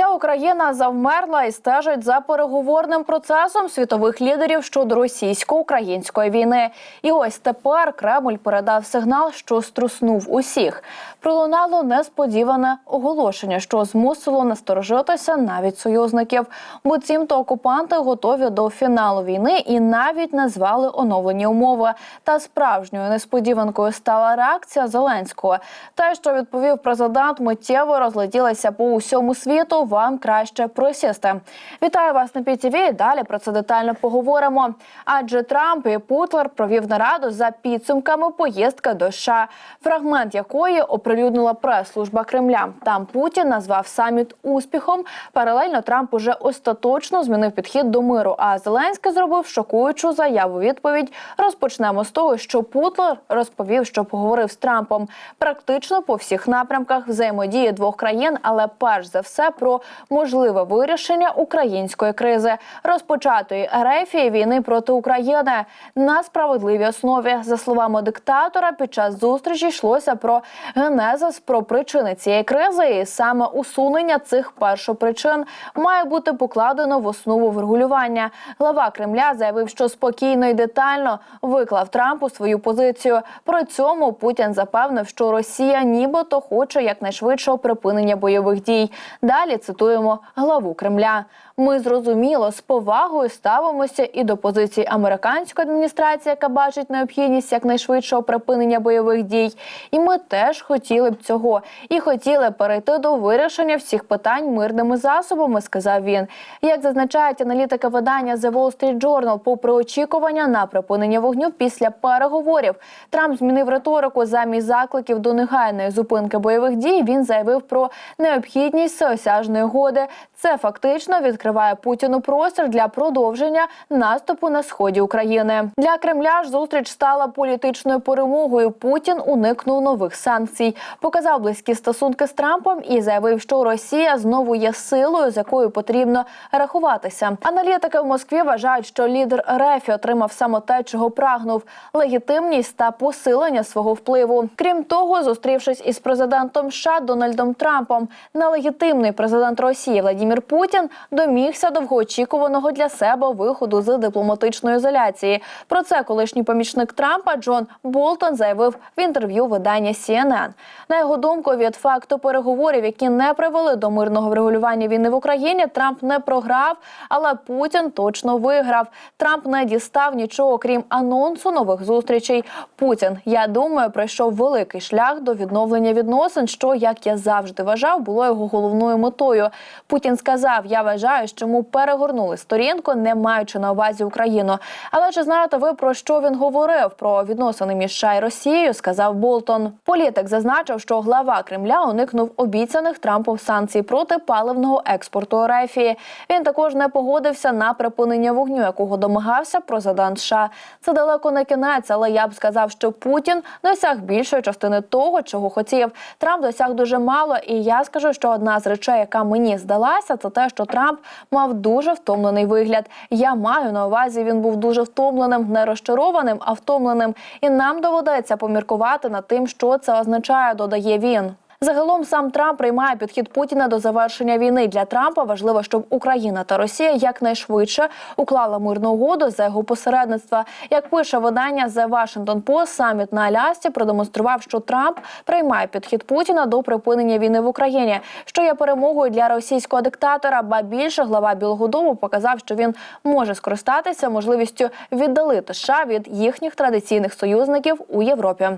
Вся Україна завмерла і стежить за переговорним процесом світових лідерів щодо російсько-української війни. І ось тепер Кремль передав сигнал, що струснув усіх. Пролунало несподіване оголошення, що змусило насторожитися навіть союзників. Буцімто окупанти готові до фіналу війни і навіть назвали оновлені умови. Та справжньою несподіванкою стала реакція Зеленського. Те, що відповів президент, миттєво розлетілася по усьому світу. Вам краще просісти. Вітаю вас на ПІТІВІ. Далі про це детально поговоримо. Адже Трамп і Путлер провів нараду за підсумками поїздки до США, фрагмент якої оприлюднила прес-служба Кремля. Там Путін назвав саміт успіхом. Паралельно Трамп уже остаточно змінив підхід до миру. А Зеленський зробив шокуючу заяву. Відповідь розпочнемо з того, що Путлер розповів, що поговорив з Трампом практично по всіх напрямках взаємодії двох країн, але перш за все про можливе вирішення української кризи, розпочатої Ерефії війни проти України на справедливій основі. За словами диктатора, під час зустрічі йшлося про генезис, про причини цієї кризи, і саме усунення цих першопричин має бути покладено в основу врегулювання. Глава Кремля заявив, що спокійно і детально виклав Трампу свою позицію. При цьому Путін запевнив, що Росія нібито хоче якнайшвидшого припинення бойових дій. Далі цитуємо главу Кремля. Ми зрозуміло з повагою ставимося і до позиції американської адміністрації, яка бачить необхідність якнайшвидшого припинення бойових дій. І ми теж хотіли б цього і хотіли перейти до вирішення всіх питань мирними засобами, сказав він. Як зазначають аналітики видання The Wall Street Journal, попри очікування на припинення вогню після переговорів, Трамп змінив риторику замість закликів до негайної зупинки бойових дій. Він заявив про необхідність всеосяжної угоди. Це фактично відкриває Путіну простір для продовження наступу на сході України. Для Кремля ж зустріч стала політичною перемогою. Путін уникнув нових санкцій, показав близькі стосунки з Трампом і заявив, що Росія знову є силою, з якою потрібно рахуватися. Аналітики в Москві вважають, що лідер РФ отримав саме те, чого прагнув легітимність та посилення свого впливу. Крім того, зустрівшись із президентом США Дональдом Трампом, нелегітимний президент Росії Владимир Путін домігся довгоочікуваного для себе виходу з дипломатичної ізоляції. Про це колишній помічник Трампа Джон Болтон заявив в інтерв'ю видання CNN. На його думку, від факту переговорів, які не привели до мирного врегулювання війни в Україні, Трамп не програв, але Путін точно виграв. Трамп не дістав нічого, крім анонсу нових зустрічей. Путін, я думаю, пройшов великий шлях до відновлення відносин, що як я завжди вважав, було його головною метою. Путін сказав: Я вважаю, що ми перегорнули сторінку, не маючи на увазі Україну. Але чи знаєте ви про що він говорив? Про відносини між США і Росією? Сказав Болтон. Політик зазначив, що глава Кремля уникнув обіцяних Трампом санкцій проти паливного експорту Рефії. Він також не погодився на припинення вогню, якого домагався президент США. Це далеко не кінець, але я б сказав, що Путін досяг більшої частини того, чого хотів. Трамп досяг дуже мало, і я скажу, що одна з речей, яка мені здалася, це те, що Трамп мав дуже втомлений вигляд. Я маю на увазі, він був дуже втомленим, не розчарованим, а втомленим. І нам доведеться поміркувати над тим, що це означає, додає він. Загалом сам Трамп приймає підхід Путіна до завершення війни. Для Трампа важливо, щоб Україна та Росія якнайшвидше уклала мирну угоду за його посередництва. Як пише видання The Washington Post, саміт на Алясці продемонстрував, що Трамп приймає підхід Путіна до припинення війни в Україні, що є перемогою для російського диктатора. Ба більше глава Білого Дому показав, що він може скористатися можливістю віддалити США від їхніх традиційних союзників у Європі.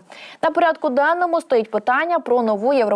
На порядку денному стоїть питання про нову європейську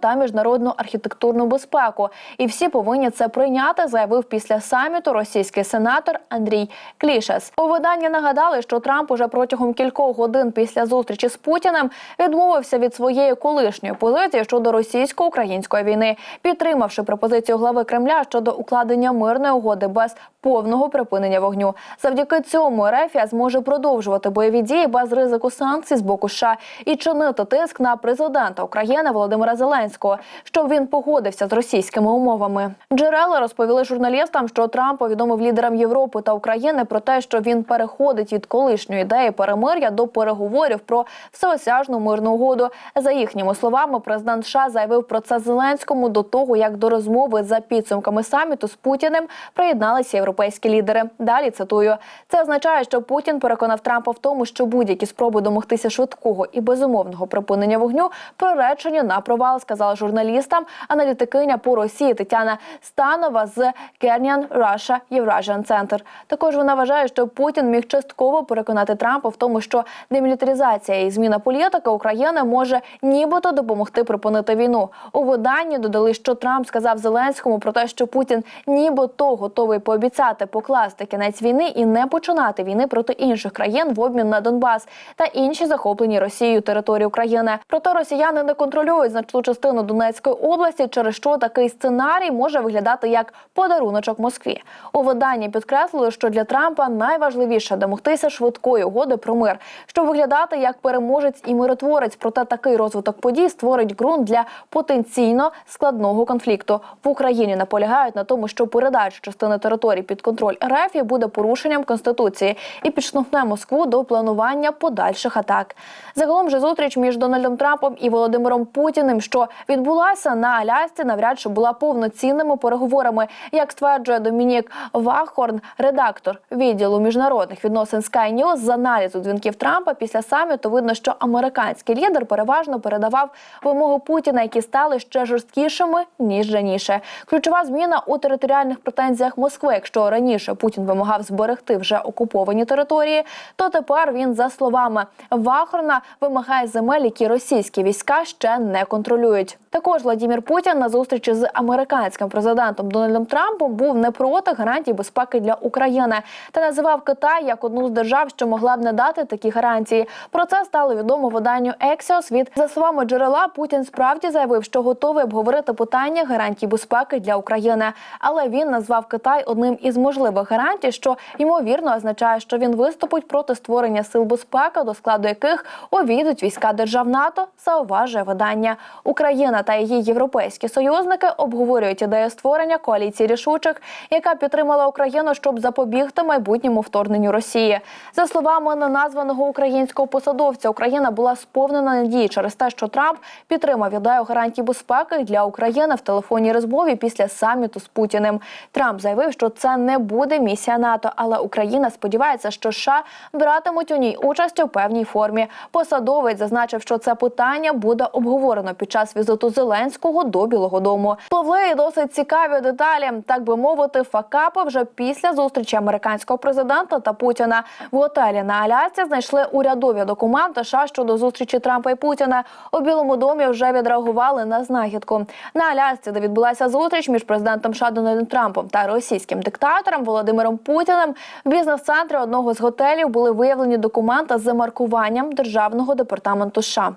та міжнародну архітектурну безпеку, і всі повинні це прийняти, заявив після саміту російський сенатор Андрій Клішес. У виданні нагадали, що Трамп уже протягом кількох годин після зустрічі з Путіним відмовився від своєї колишньої позиції щодо російсько-української війни, підтримавши пропозицію глави Кремля щодо укладення мирної угоди без повного припинення вогню. Завдяки цьому Ерефія зможе продовжувати бойові дії без ризику санкцій з боку США і чинити тиск на президента України Володимира Володимира Зеленського, щоб він погодився з російськими умовами. Джерела розповіли журналістам, що Трамп повідомив лідерам Європи та України про те, що він переходить від колишньої ідеї перемир'я до переговорів про всеосяжну мирну угоду. За їхніми словами, президент США заявив про це Зеленському до того, як до розмови за підсумками саміту з Путіним приєдналися європейські лідери. Далі цитую: це означає, що Путін переконав Трампа в тому, що будь-які спроби домогтися швидкого і безумовного припинення вогню приречені на провал, сказала журналістам аналітикиня по Росії Тетяна Станова з Керніан Russia Eurasian Center. Також вона вважає, що Путін міг частково переконати Трампа в тому, що демілітаризація і зміна політики України може нібито допомогти припинити війну. У виданні додали, що Трамп сказав Зеленському про те, що Путін нібито готовий пообіцяти покласти кінець війни і не починати війни проти інших країн в обмін на Донбас та інші захоплені Росією території України. Проте росіяни не контролюють значну частину Донецької області, через що такий сценарій може виглядати як подаруночок Москві. У виданні підкреслили, що для Трампа найважливіше домогтися швидкої угоди про мир, щоб виглядати як переможець і миротворець. Проте такий розвиток подій створить ґрунт для потенційно складного конфлікту в Україні. Наполягають на тому, що передача частини території під контроль РФ буде порушенням конституції і підштовхне Москву до планування подальших атак. Загалом же зустріч між Дональдом Трампом і Володимиром Путіним, що відбулася на Алясці, навряд чи була повноцінними переговорами, як стверджує Домінік Вахорн, редактор відділу міжнародних відносин Sky News, з аналізу дзвінків Трампа після саміту видно, що американський лідер переважно передавав вимоги Путіна, які стали ще жорсткішими ніж раніше. Ключова зміна у територіальних претензіях Москви. Якщо раніше Путін вимагав зберегти вже окуповані території, то тепер він, за словами Вахорна, вимагає земель, які російські війська ще не контролюють. Також Владімір Путін на зустрічі з американським президентом Дональдом Трампом був не проти гарантій безпеки для України та називав Китай як одну з держав, що могла б не дати такі гарантії. Про це стало відомо виданню Ексіос. Від за словами джерела Путін справді заявив, що готовий обговорити питання гарантій безпеки для України, але він назвав Китай одним із можливих гарантій, що ймовірно означає, що він виступить проти створення сил безпеки, до складу яких увійдуть війська держав НАТО. Зауважує видання Україна та її європейські союзники обговорюють ідею створення коаліції рішучих, яка підтримала Україну, щоб запобігти майбутньому вторгненню Росії. За словами неназваного українського посадовця, Україна була сповнена надії через те, що Трамп підтримав ідею гарантій безпеки для України в телефонній розмові після саміту з Путіним. Трамп заявив, що це не буде місія НАТО, але Україна сподівається, що США братимуть у ній участь у певній формі. Посадовець зазначив, що це питання буде обговорено під час візиту Зеленського до Білого Дому. Пливли досить цікаві деталі, так би мовити, факапи вже після зустрічі американського президента та Путіна в готелі на Алясці знайшли урядові документи США щодо зустрічі Трампа і Путіна. У Білому домі вже відреагували на знахідку. На Алясці, де відбулася зустріч між президентом США Трампом та російським диктатором Володимиром Путіним. В бізнес-центрі одного з готелів були виявлені документи з маркуванням державного департаменту США.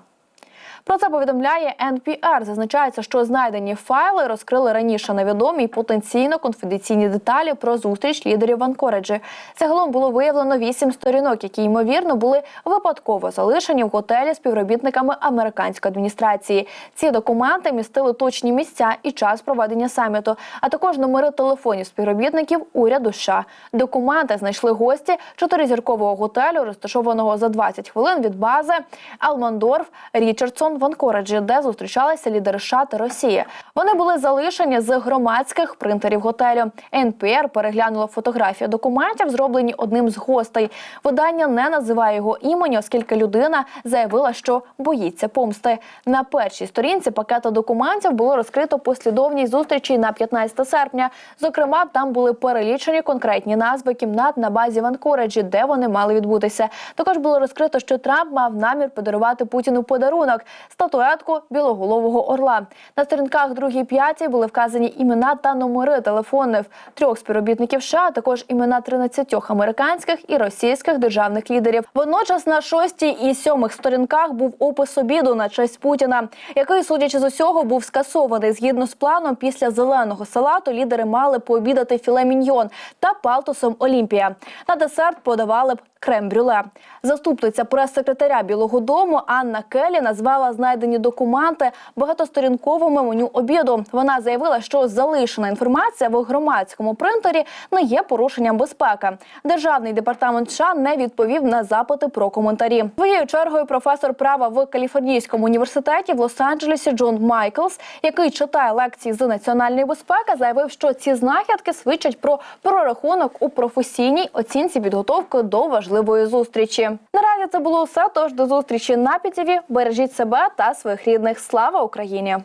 Про це повідомляє NPR. Зазначається, що знайдені файли розкрили раніше невідомі потенційно конфіденційні деталі про зустріч лідерів Анкореджі. Загалом було виявлено вісім сторінок, які ймовірно були випадково залишені в готелі співробітниками американської адміністрації. Ці документи містили точні місця і час проведення саміту, а також номери телефонів співробітників уряду. США. документи знайшли гості чотиризіркового готелю, розташованого за 20 хвилин від бази Алмандорф Річардсон в Анкореджі, де зустрічалися лідери США та Росії. Вони були залишені з громадських принтерів готелю. НПР переглянуло фотографії документів, зроблені одним з гостей. Видання не називає його імені, оскільки людина заявила, що боїться помсти. На першій сторінці пакета документів було розкрито послідовність зустрічі на 15 серпня. Зокрема, там були перелічені конкретні назви кімнат на базі в Анкореджі, де вони мали відбутися. Також було розкрито, що Трамп мав намір подарувати Путіну подарунок статуетку білоголового орла. На сторінках 2-5 були вказані імена та номери телефонів трьох співробітників США, а також імена 13 американських і російських державних лідерів. Водночас на шостій і сьомих сторінках був опис обіду на честь Путіна, який, судячи з усього, був скасований згідно з планом. Після зеленого салату лідери мали пообідати філе міньйон та палтусом Олімпія. На десерт подавали б крем-брюле. Заступниця прес-секретаря Білого Дому Анна Келі назвала знайдені документи багатосторінковими меню обіду. Вона заявила, що залишена інформація в громадському принтері не є порушенням безпеки. Державний департамент США не відповів на запити про коментарі. Своєю чергою професор права в Каліфорнійському університеті в Лос-Анджелесі Джон Майклс, який читає лекції з національної безпеки, заявив, що ці знахідки свідчать про прорахунок у професійній оцінці підготовки до важливої зустрічі. Наразі це було все. Тож до зустрічі на ПІТІВІ. Бережіть себе та своїх рідних. Слава Україні!